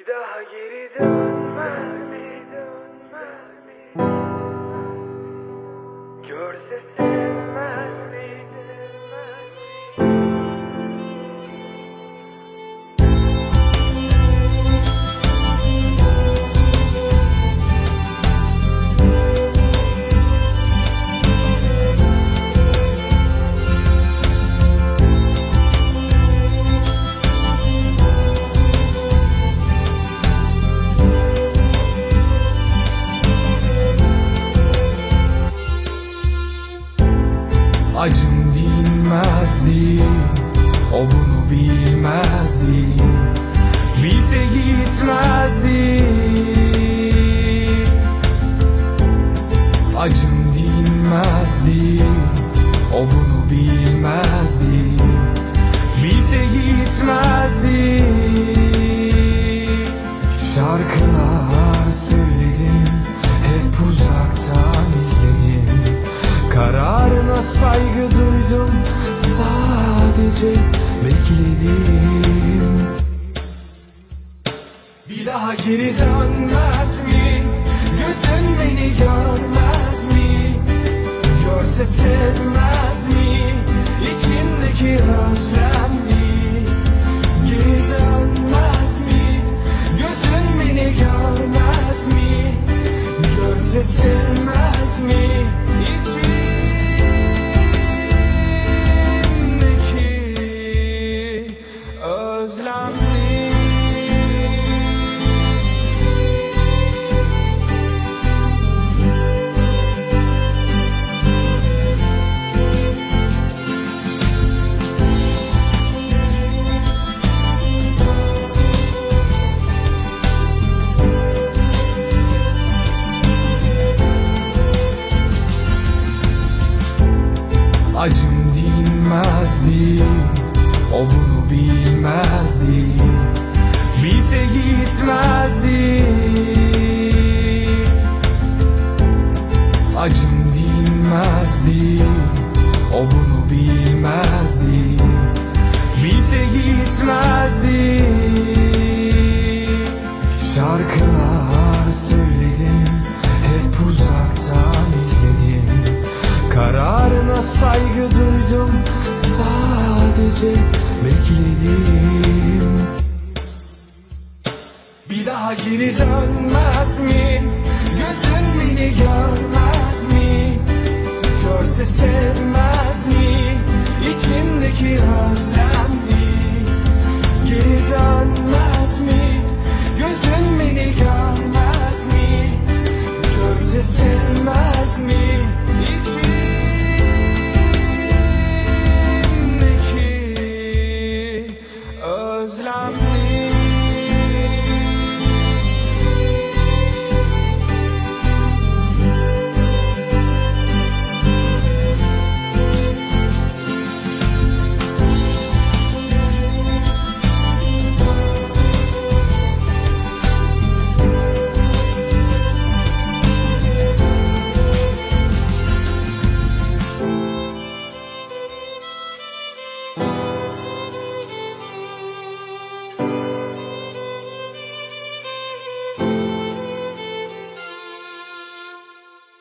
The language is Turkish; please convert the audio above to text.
Bir daha geri dönmez mi? Dönmez mi? Görse Acım dinmezdi O bunu bilmezdi Bize gitmezdi. Acım dinmezdi O bunu bilmezdi daha geri dönmez mi? Gözün beni görmez mi? Görse sevmez mi? İçimdeki özlem mi? Geri dönmez mi? Gözün beni görmez mi? Görse sevmez mi? Acım dinmezdi O bunu bilmezdi Bize gitmezdi Acım dinmezdi O bunu bilmezdi Bize gitmezdi Şarkılar söyledim Hep uzaktan izledim. Kararına saygı Bir daha geri dönmez mi? Gözün beni görmez mi? Görse sevmez